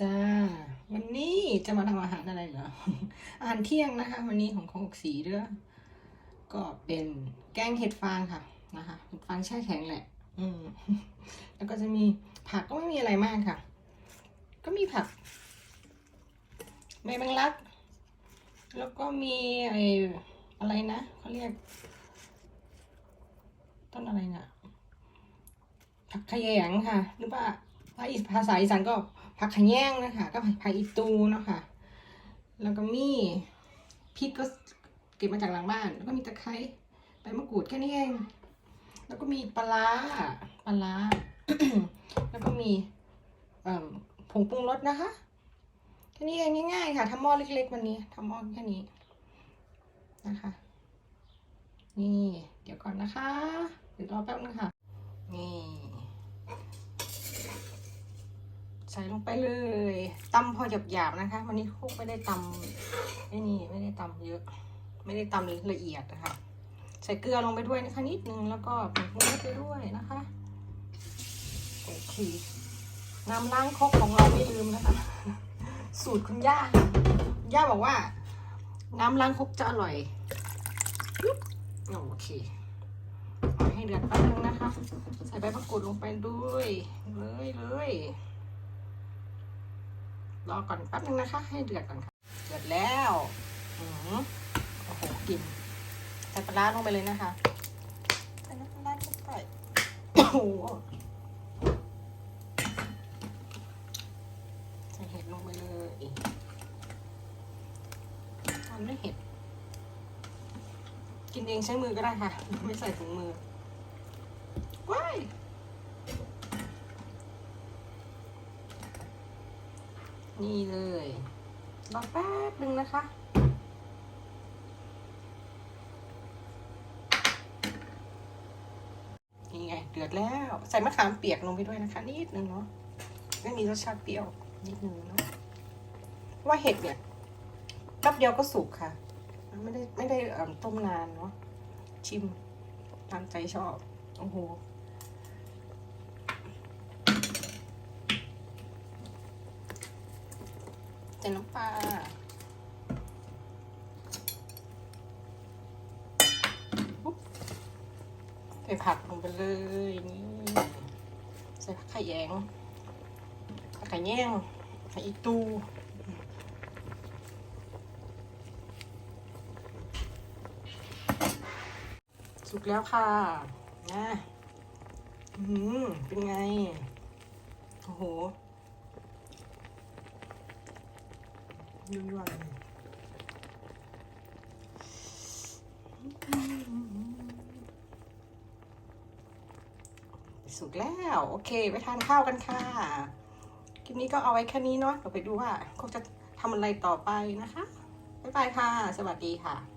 จ้า วันนี้จะมาทำอาหารอะไรเหรอ อาหารเที่ยงนะคะ วันนี้ของของกสีเด้อก็เป็นแกงเห็ดฟางค่ะนะคะเห็ดฟางแช่แข็งแหละ อืม แล้วก็จะมีผักก็ไม่มีอะไรมากค่ะ ก็มีผักใบแมงลัก แล้วก็มีไออะไรนะเขาเรียก ต้นอะไรน่ะผักขยงค่ะ หรือว่าภาษาอีสานก็ ผักขะแยงนะคะก็ผักอีตูเนาะค่ะแล้วก็มีพริกก็เก็บมาจากหลังบ้าน แล้วก็มีตะไคร้ใบมะกรูดแค่นี้เอง แล้วก็มีปลาปลาแล้วก็มีผงปรุงรสนะคะแค่นี้เองง่ายๆค่ะทำหม้อเล็กๆวันนี้ทำหม้อแค่นี้นะคะนี่ เดี๋ยวก่อนนะคะเดี๋ยวรอแป๊บนึงค่ะนี่ ใส่ลงไปเลยตำพอหยาบๆนะคะ วันนี้คุกไม่ได้ตำไอ้นี่ไม่ได้ตำเยอะ ไม่ได้ตำละเอียดนะคะ ใส่เกลือลงไปด้วยนะคะนิดนึงแล้วก็ผงปรุงรสไปด้วยนะคะโอเคน้ำล้างครกของเราไม่ลืมนะคะ สูตรคุณย่าย่าบอกว่า น้ำล้างครกจะอร่อยโอเคอให้เดือดแป๊บนึงนะคะ ใส่ใบมะกรูดลงไปด้วย เลยเลย รอก่อนแป๊บนึงนะคะ ให้เดือดก่อนค่ะเดือดแล้วอือโอ้โหกลิ่นใส่ปลาร้าลงไปเลยนะคะใส่น้ำปลาร้าลงไปโอ้โหใส่เห็ดลงไปเลยทำด้วยเห็ด กินเองใช้มือก็ได้ค่ะ ไม่ใส่ถุงมือว้าย นี่เลยรอแป๊บนึงนะคะ นี่ไง เดือดแล้ว ใส่มะขามเปียกลงไปด้วยนะคะ นิดนึงเนาะไม่มีรสชาติเปรี้ยว นิดนึงเนาะว่าเห็ดเนี่ยแป๊บเดียวก็สุกค่ะ ไม่ได้ไม่ได้ต้มนานเนาะ ชิมตามใจชอบ โอ้โห ใส่น้ำปลาปุ๊บใส่ผักลงไปเลยนี่ใส่ผักไข่แยงผักขยงผักอีตูสุกแล้วค่ะนะอืมเป็นไง โอ้โห ยุ่ยๆเลยสุกแล้ว โอเค ไปทานข้าวกันค่ะ คลิปนี้ก็เอาไว้แค่นี้เนาะเดี๋ยวไปดูว่าเขาจะทำอะไรต่อไปนะคะ บ๊ายบายค่ะ สวัสดีค่ะ